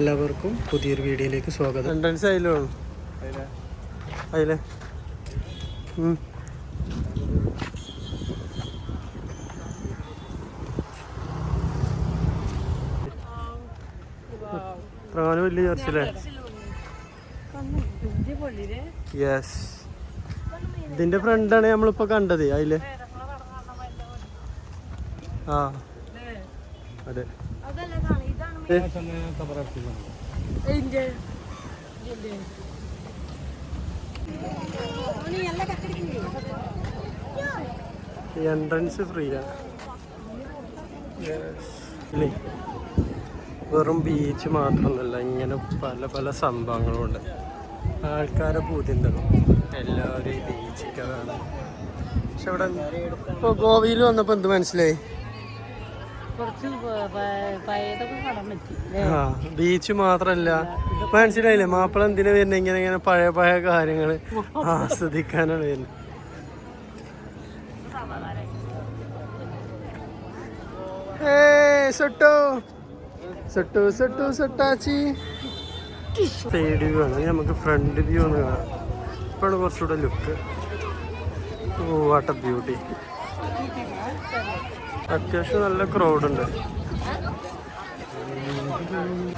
എല്ലാവർക്കും പുതിയൊരു വീഡിയോയിലേക്ക് സ്വാഗതം. എൻട്രൻസ് അതിലോ അതിലെ പ്രധാന വലിയ ചർച്ചല്ലേ യെസ് ഇതിന്റെ ഫ്രണ്ടാണ് നമ്മളിപ്പോ കണ്ടത്. അതിൽ ആ. അതെ. എൻട്രൻസ് ഫ്രീ ആണ് ഇല്ലേ? വെറും ബീച്ച് മാത്രമൊന്നുമല്ല ഇങ്ങനെ പല പല സംഭവങ്ങളും ഉണ്ട് ആൾക്കാരെ പൂതിന്തണം എല്ലാവരും ഈ ബീച്ചൊക്കെ കാണാൻ പക്ഷെ ഇവിടെ ഇപ്പോൾ ഗോവയിൽ വന്നപ്പോൾ എന്ത് മനസ്സിലായി? ബീച്ച് മാത്രല്ല. മനസ്സിലായില്ലേ? മാപ്പിള എന്തിനാ വരുന്നത് ഇങ്ങനെ ഇങ്ങനെ പഴയ പഴയ കാര്യങ്ങൾ ആസ്വദിക്കാനാണ് വരുന്നത് നമുക്ക് ഫ്രണ്ട് വ്യൂ ഒന്ന് കാണാം. ഇപ്പോഴാണ് കുറച്ചുകൂടെ ലുക്ക് ഓ വാട്ടർ ബ്യൂട്ടി അത്യാവശ്യം നല്ല ക്രൗഡ് ഉണ്ട്.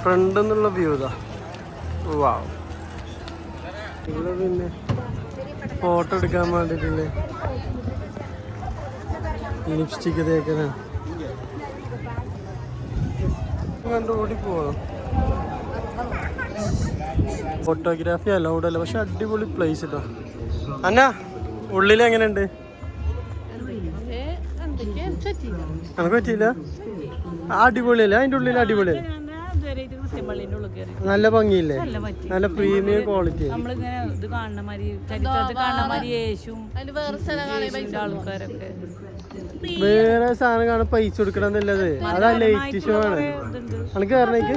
ഫ്രണ്ട് എന്നുള്ള വ്യൂ ഇതാ. പിന്നെ ഫോട്ടോ എടുക്കാൻ വേണ്ടിട്ടില്ലേ ലിപ്സ്റ്റിക്ക് തേക്കുന്ന. കണ്ട് ഓടി പോവാം ഫോട്ടോഗ്രാഫി അലൗഡ് അല്ല പക്ഷെ അടിപൊളി പ്ലേസ് ഇട്ടോ. അന്ന ഉള്ളിൽ എങ്ങനെയുണ്ട്? പറ്റിയില്ല? അടിപൊളിയല്ലേ? അതിന്റെ ഉള്ളിൽ അടിപൊളിയല്ലേ? നല്ല ഭംഗിയില്ലേ? നല്ല പറ്റി നല്ല പ്രീമിയം ക്വാളിറ്റി നമ്മളിങ്ങനെ ഇത് കാണുന്ന മാതിരി ചരിത്രത്തിൽ കാണുന്ന മാതിരി യേശും ആൾക്കാരൊക്കെ. വേറെ സാധനം കാണാൻ പൈസ കൊടുക്കണം എന്നുള്ളത് അതാ ലൈറ്റ് ഷോ ആണ്. അനക്ക് കാരണേക്ക്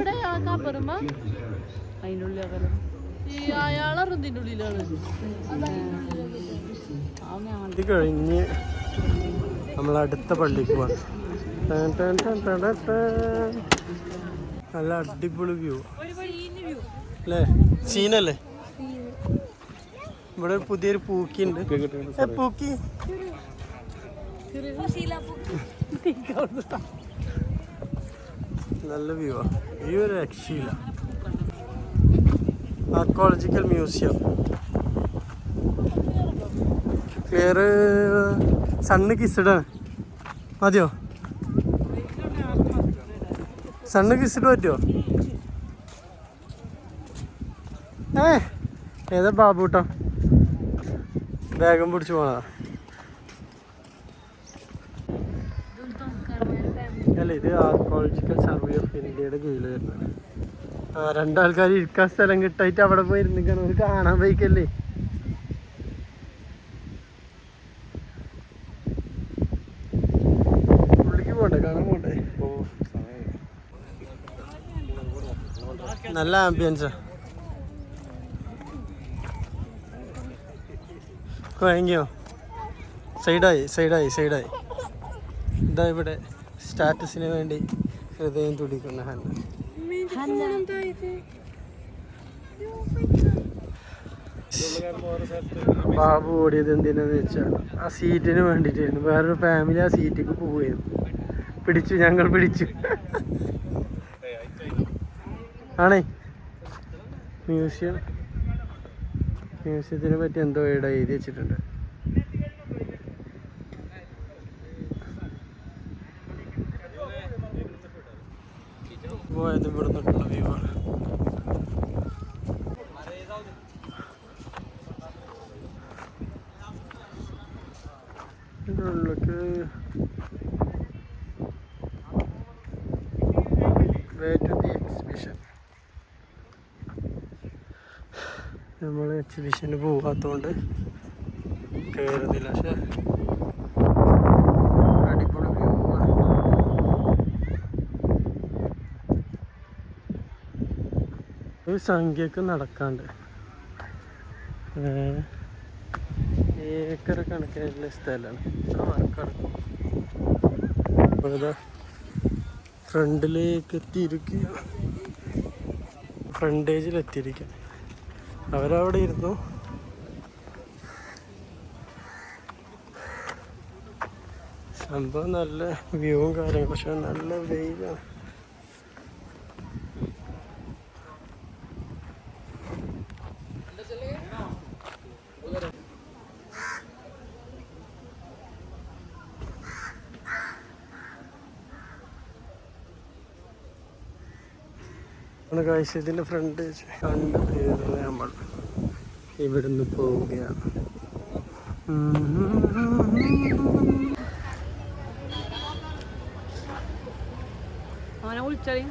കഴിഞ്ഞ്. നമ്മൾ അടുത്ത പള്ളിക്ക് ടാൻ. നല്ല അടിപൊളി വ്യൂ അല്ലേ? സീനല്ലേ ഇവിടെ പുതിയൊരു പൂക്കി ഉണ്ട് പൂക്കി? നല്ല വ്യൂ ആ. വ്യൂ ഒരു രക്ഷയില്ല. ആർക്കോളജിക്കൽ മ്യൂസിയം പേര് സണ്ണ് കിസ്ഡ് മതിയോ? സണ്ണ് കിസ്ഡ് പറ്റുമോ ഏ ഏതാ ബാബൂട്ടോ വേഗം പിടിച്ചു പോണതാ. അല്ല ഇത് ആർക്കോളജിക്കൽ സർവേ ഓഫ് ഇന്ത്യയുടെ കീഴിൽ വരുന്നത്. രണ്ടാൾക്കാർ ഇരിക്കാൻ സ്ഥലം കിട്ടായിട്ട് അവിടെ പോയി അവർ കാണാൻ പോയിക്കല്ലേ നല്ല ആംബിയൻസാ കുഴങ്ങിയോ സൈഡായി സൈഡായി സൈഡായി ഇതാ ഇവിടെ സ്റ്റാറ്റസിന് വേണ്ടി ഹൃദയം തുടിക്കുന്ന ഹന്ന. ബാബു ഓടിയത് എന്തിനാന്ന് വെച്ചാൽ ആ സീറ്റിന് വേണ്ടിയിട്ടായിരുന്നു വേറൊരു ഫാമിലി ആ സീറ്റിക്ക് പോവുകയായിരുന്നു പിടിച്ചു ഞങ്ങൾ പിടിച്ചു. ആണേ. മ്യൂസിയം. മ്യൂസിയത്തിനെ പറ്റി എന്തോ ഇവിടെ എഴുതി വെച്ചിട്ടുണ്ട്. പോയത് ഇവിടെ നിന്നുള്ള വ്യൂ ആണ്. ഇതിന്റെ നമ്മൾ എക്സിബിഷന് പോകാത്തതുകൊണ്ട് കയറുന്നില്ല പക്ഷെ അടിപൊളി വ്യൂ ആണ്. ഒരു സംഖ്യക്ക് നടക്കാണ്ട്. ഏക്കർ കണക്കിനുള്ള സ്ഥലമാണ്. ഇത്ര മറക്കടക്കും ഫ്രണ്ടിലേക്ക് എത്തിയിരിക്കുക ഫ്രണ്ടേജിൽ എത്തിയിരിക്കുക അവരവിടെ ഇരുന്നു. സംഭവം നല്ല വ്യൂവും കാര്യങ്ങളും പക്ഷെ നല്ല വെയിലാണ്. ആണ് കാഴ്ച ഇതിന്റെ ഫ്രണ്ട് കണ്ട് തീർന്ന് നമ്മൾ? ഇവിടുന്ന് പോവുകയാണ്. അവനെ വിളിച്ചളി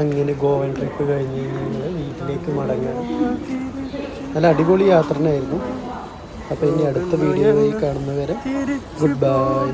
അങ്ങനെ ഗോവൻ ട്രിപ്പ് കഴിഞ്ഞ് ഞങ്ങൾ വീട്ടിലേക്ക് മടങ്ങാൻ നല്ല അടിപൊളി യാത്രനായിരുന്നു അപ്പോൾ ഇനി അടുത്ത വീഡിയോയിൽ കാണുന്നവരെ ഗുഡ് ബൈ